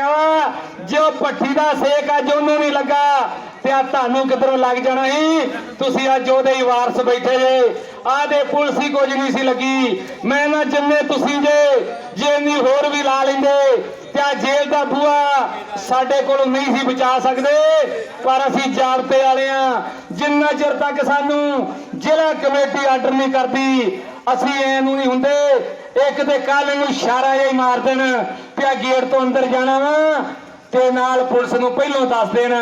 ਗਿਆ। ਜੋ ਭੱਠੀ ਦਾ ਸੇਕ ਅੱਜ ਉਹਨੂੰ ਨਹੀਂ ਲੱਗਾ, ਤੇ ਆ ਤੁਹਾਨੂੰ ਕਿਧਰੋਂ ਲੱਗ ਜਾਣਾ ਸੀ? ਤੁਸੀਂ ਅੱਜ ਉਹਦੇ ਹੀ ਵਾਰਸ ਬੈਠੇ ਜੇ। ਆਦੇ ਪੁਲਿਸ ਹੀ ਕੁਝ ਨਹੀਂ ਸੀ ਲੱਗੀ। ਮੈਂ ਨਾ ਜਿੰਨੇ ਤੁਸੀਂ ਜੇ ਜੇ ਨਹੀਂ ਹੋਰ ਵੀ ਲਾ ਲੈਂਦੇ, ਤੇ ਆ ਜੇਲ੍ਹ ਦਾ ਬੂਆ ਸਾਡੇ ਕੋਲ ਨਹੀਂ ਸੀ ਬਚਾ ਸਕਦੇ। ਪਰ ਅਸੀਂ ਜਾਬਤੇ ਵਾਲੇ ਆ। ਜਿੰਨਾ ਚਿਰ ਤੱਕ ਸਾਨੂੰ ਜ਼ਿਲ੍ਹਾ ਕਮੇਟੀ ਆਰਡਰ ਨਹੀਂ ਕਰਦੀ, ਅਸੀਂ ਐ ਨੂੰ ਨਹੀਂ ਹੁੰਦੇ। ਇੱਕ ਤੇ ਕੱਲ ਨੂੰ ਇਸ਼ਾਰਾ ਜਿਹਾ ਹੀ ਮਾਰ ਦੇਣ। ਪਿਆ ਗੇਟ ਤੋਂ ਅੰਦਰ ਜਾਣਾ ਵਾ? ਤੇ ਨਾਲ ਪੁਲਿਸ ਨੂੰ ਪਹਿਲਾਂ ਦੱਸ ਦੇਣ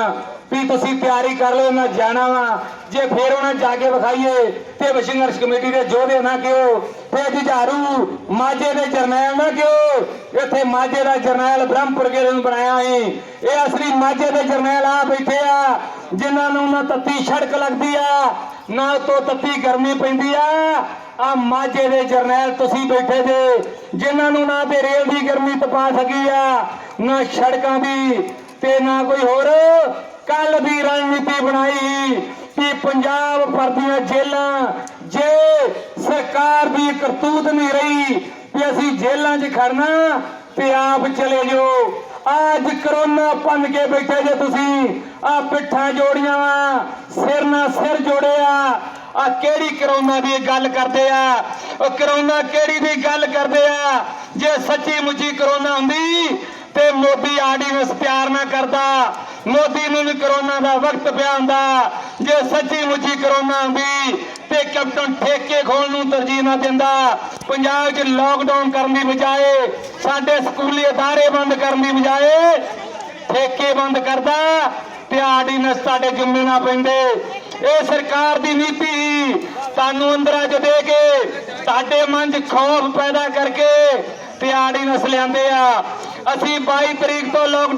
ਵੀ ਤੁਸੀਂ ਤਿਆਰੀ ਕਰ ਲਓ, ਮੈਂ ਜਾਣਾ ਵਾ। ਜੇ ਫੇਰ ਉਹਨਾਂ ਜਾ ਕੇ ਵਿਖਾਈਏ, ਤੇ ਸੰਘਰਸ਼ ਕਮੇਟੀ ਦੇ ਯੋਧੇ ਨਾ ਕਿਉ? ਤੇ ਜੁਝਾਰੂ ਮਾਝੇ ਦੇ ਜਰਨੈਲ ਨਾ ਕਿਉ? ਇੱਥੇ ਮਾਝੇ ਦਾ ਜਰਨੈਲ ਬ੍ਰਹਮਪੁਰ ਕੇ ਨੂੰ ਬਣਾਇਆ ਹੈ। ਇਹ ਅਸਲੀ ਮਾਝੇ ਦੇ ਜਰਨੈਲ ਆ ਬੈਠੇ ਆ, ਜਿਨ੍ਹਾਂ ਨੂੰ ਨਾ ਤੱਤੀ ਸੜਕ ਲੱਗਦੀ ਆ ਨਾ ਤੋਂ ਤੱਤੀ ਗਰਮੀ ਪੈਂਦੀ ਆ। ਆ ਮਾਝੇ ਦੇ ਜਰਨੈਲ ਤੁਸੀਂ ਬੈਠੇ ਜੇ, ਜਿਨ੍ਹਾਂ ਨੂੰ ਨਾ ਤੇ ਰੇਲ ਦੀ ਗਰਮੀ ਤਪਾ ਸਕੀ ਆ, ਨਾ ਸੜਕਾਂ ਦੀ ਤੇ ਨਾ ਕੋਈ ਹੋਰ। ਕੱਲ ਦੀ ਰਣਨੀਤੀ ਬਣਾਈ ਕਿ ਪੰਜਾਬ ਭਰਦੀਆਂ ਜੇਲਾਂ ਜੇ ਸਰਕਾਰ ਦੀ ਕਰਤੂਤ ਨਹੀਂ ਰਹੀ ਕਿ ਅਸੀਂ ਜੇਲਾਂ 'ਚ ਖੜਨਾ, ਤੇ ਆਪ ਚਲੇ ਜਾਓ। ਅੱਜ ਕਰੋਨਾ ਪੰਨ ਕੇ ਬੈਠੇ ਜੇ ਤੁਸੀਂ, ਆ ਪਿੱਠਾਂ ਜੋੜੀਆਂ ਵਾ। ਸਿਰ ਨਾਲ ਸਿਰ ਜੋੜਿਆ ਆ। ਕਿਹੜੀ ਕਰੋਨਾ ਦੀ ਗੱਲ ਕਰਦੇ ਆ? ਉਹ ਕਰੋਨਾ ਕਿਹੜੀ ਦੀ ਗੱਲ ਕਰਦੇ ਆ? ਜੇ ਸੱਚੀ ਮੁੱਚੀ ਕਰੋਨਾ ਹੁੰਦੀ, ਤੇ ਮੋਦੀ ਆਰਡੀਨੈਂਸ ਤਿਆਰ ਨਾ ਕਰਦਾ। ਮੋਦੀ ਨੂੰ ਵੀ ਕਰੋਨਾ ਦਾ ਵਕਤ ਪਿਆ ਹੁੰਦਾ। ਜੇ ਸੱਚੀ ਮੁੱਚੀ ਕਰੋਨਾ ਹੁੰਦੀ, ਤੇ ਕੈਪਟਨ ਠੇਕੇ ਖੋਲ ਨੂੰ ਤਰਜੀਹ ਨਾ ਦਿੰਦਾ। ਪੰਜਾਬ 'ਚ ਲੋਕਡਾਊਨ ਕਰਨ ਦੀ ਬਜਾਏ, ਸਾਡੇ ਸਕੂਲੀ ਅਦਾਰੇ ਬੰਦ ਕਰਨ ਦੀ ਬਜਾਏ, ਠੇਕੇ ਬੰਦ ਕਰਦਾ। ਤੇ ਆਰਡੀਨੈਂਸ ਤੁਹਾਡੇ ਜਿੰਮੇ ਨਾ ਪੈਂਦੇ। ਇਹ ਸਰਕਾਰ ਦੀ ਨੀਤੀ ਤੁਹਾਨੂੰ ਅੰਦਰਾਂ 'ਚ ਦੇ ਕੇ ਸਾਡੇ ਮਨ 'ਚ ਖੌਫ ਪੈਦਾ ਕਰਕੇ ਤੇ ਆਰਡੀਨੈਂਸ ਲਿਆਂਦੇ ਆ। ਅਸੀਂ 22 ਤਰੀਕ ਤੋਂ ਲੋਕਡਾਊਨ